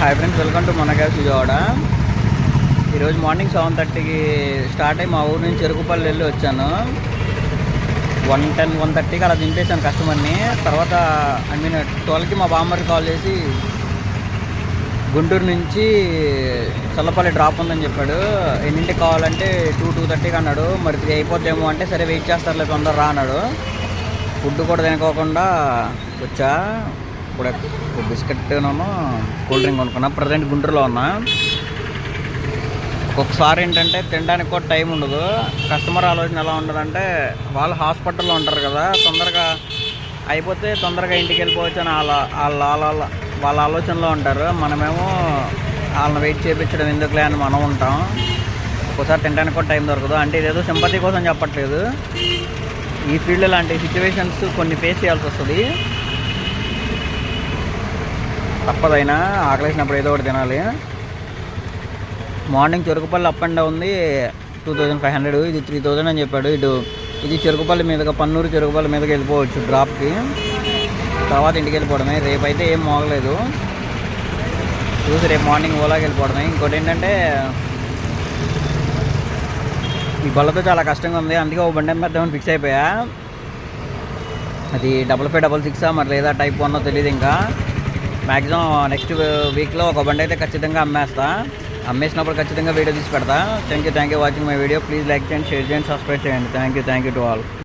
Hi friends welcome to gas Vijayawada ఈరోజు morning seven థర్టీకి start అయ్యి మా ఊరు నుంచి చెరుకుపల్లి వెళ్ళి వచ్చాను. వన్ టెన్ వన్ థర్టీకి అలా దింపేశాను కస్టమర్ని. తర్వాత ఐ మీన్ ట్వెల్వ్కి మా బామ్మర్ కాల్ చేసి గుంటూరు నుంచి చల్లపల్లి డ్రాప్ ఉందని చెప్పాడు. ఎన్నింటికి కావాలంటే టూ టూ థర్టీకి అన్నాడు. మరి త్రీ అయిపోద్దేమో అంటే సరే వెయిట్ చేస్తారులే తొందర రా అన్నాడు. ఫుడ్ కూడా తినుకోకుండా వచ్చా. ఇప్పుడు ఒక బిస్కెట్ను కూల్ డ్రింక్ కొనుక్కున్నా. ప్రజెంట్ గుంటూరులో ఉన్నా. ఒక్కొక్కసారి ఏంటంటే తినడానికి కూడా టైం ఉండదు. కస్టమర్ ఆలోచన ఎలా ఉండదంటే వాళ్ళు హాస్పిటల్లో ఉంటారు కదా తొందరగా అయిపోతే తొందరగా ఇంటికి వెళ్ళిపోవచ్చు అని వాళ్ళ వాళ్ళ వాళ్ళ వాళ్ళ ఆలోచనలో ఉంటారు. మనమేమో వాళ్ళని వెయిట్ చేయించడం ఎందుకులే అని మనం ఉంటాం. ఒక్కోసారి తినడానికి కూడా టైం దొరకదు. అంటే ఇదేదో సింపతి కోసం చెప్పట్లేదు. ఈ ఫీల్డ్ లాంటి సిచ్యువేషన్స్ కొన్ని ఫేస్ చేయాల్సి వస్తుంది. తప్పదైనా ఆకలేసినప్పుడు ఏదో ఒకటి తినాలి. Morning Cherukupalli up and down ఉంది. టూ థౌజండ్ ఫైవ్ హండ్రెడ్ ఇది త్రీ థౌజండ్ అని చెప్పాడు. ఇటు ఇది చెరుకుపల్లి మీదుగా పన్నూరు చెరుకుపల్లి మీదకి వెళ్ళిపోవచ్చు డ్రాప్కి తర్వాత ఇంటికి వెళ్ళిపోవడమే. రేపు అయితే ఏం మోగలేదు చూసి రేపు మార్నింగ్ ఓలాకి వెళ్ళిపోవడమే. ఇంకోటి ఏంటంటే ఈ బల్లతో చాలా కష్టంగా ఉంది. అందుకే ఓ బండి పెద్దామని ఫిక్స్ అయిపోయా. అది డబల్ ఫైవ్ డబల్ సిక్సా మరి లేదా టైప్ వన్నో తెలియదు ఇంకా. మ్యాక్సిమం నెక్స్ట్ వీక్లో ఒక బండి అయితే ఖచ్చితంగా అమ్మేస్తా. అమ్మేసినప్పుడు ఖచ్చితంగా వీడియో తీసి పెడతా. Thank you thank you watching my video please like చేయండి షేర్ చేయండి సబ్స్క్రైబ్ చేయండి. Thank you thank you to all